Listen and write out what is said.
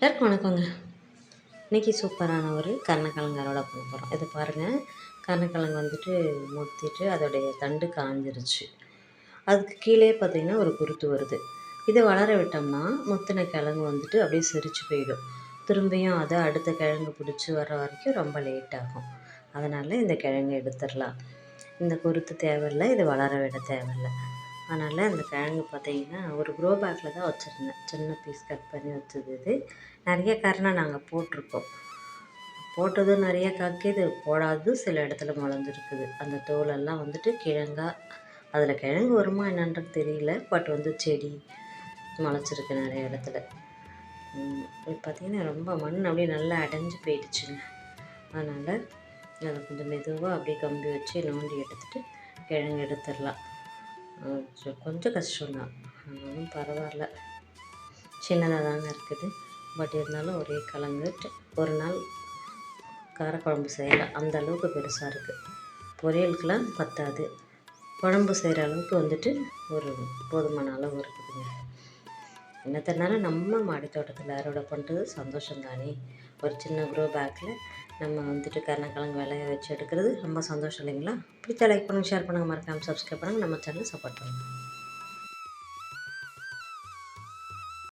எல்லாருக்கும் வணக்கங்க. இன்றைக்கி சூப்பரான ஒரு கருணக்கிழங்கு அறுவடை பண்ண போகிறோம் இது பாருங்கள் கருணக்கிழங்கு வந்துட்டு முத்திட்டு அதோடைய தண்டு காஞ்சிருச்சு. அதுக்கு கீழே பார்த்திங்கன்னா ஒரு குருத்து வருது. இதை வளர விட்டோம்னா முத்தின கிழங்கு வந்துட்டு அப்படியே சிரிச்சு போயிடும். திரும்பியும் அதை அடுத்த கிழங்கு பிடிச்சி வர்ற வரைக்கும் ரொம்ப லேட் ஆகும். அதனால் இந்த கிழங்கு எடுத்துடலாம். இந்த குருத்து தேவையில்லை இது வளர விட தேவையில்லை. அதனால் அந்த கிழங்கு பார்த்தீங்கன்னா ஒரு க்ரோ பேக்கில் தான் வச்சுருந்தேன். சின்ன பீஸ் கட் பண்ணி வச்சது இது. நிறைய கரணை நாங்கள் போட்டிருக்கோம். போட்டது நிறைய காக்கிது போடாதது சில இடத்துல முளைஞ்சிருக்குது. அந்த தோலெல்லாம் வந்துட்டு கிழங்கா அதில் கிழங்கு வருமா என்னன்றது தெரியல. பட் வந்து செடி முளைச்சிருக்கு நிறைய இடத்துல. இப்போ பார்த்திங்கன்னா ரொம்ப மண் அப்படியே நல்லா அடைஞ்சு போயிடுச்சுங்க. அதனால் அதை கொஞ்சம் மெதுவாக அப்படியே கம்பி வச்சு நோண்டி எடுத்துகிட்டு கிழங்கு எடுத்துடலாம். கொஞ்சம் கஷ்டம்தான் ஆனாலும் பரவாயில்ல. சின்னதாக தாங்க இருக்குது. பட் இருந்தாலும் ஒரே கலந்துட்டு ஒரு நாள் காரக்குழம்பு செய்யலாம் அந்த அளவுக்கு பெருசாக இருக்குது பொரியலுக்கெலாம் பத்தாது. குழம்பு செய்கிற அளவுக்கு வந்துட்டு ஒரு போதுமான அளவு இருக்குதுங்க. என்னத்தனால நம்ம மாடி தோட்டத்தில் அறுவடை பண்ணுறது சந்தோஷம் தானே ஒரு சின்ன க்ரோ பேக்கில் நம்ம வந்துட்டு கருணக்கிழங்கு விளைய வச்சு எடுக்கிறது ரொம்ப சந்தோஷம் இல்லைங்களா? பிடிச்ச லைக் பண்ணுங்கள் ஷேர் பண்ணுங்கள் மறக்காமல் சப்ஸ்கிரைப் பண்ணுங்கள் நம்ம சேனலை சப்போர்ட் பண்ணுங்கள்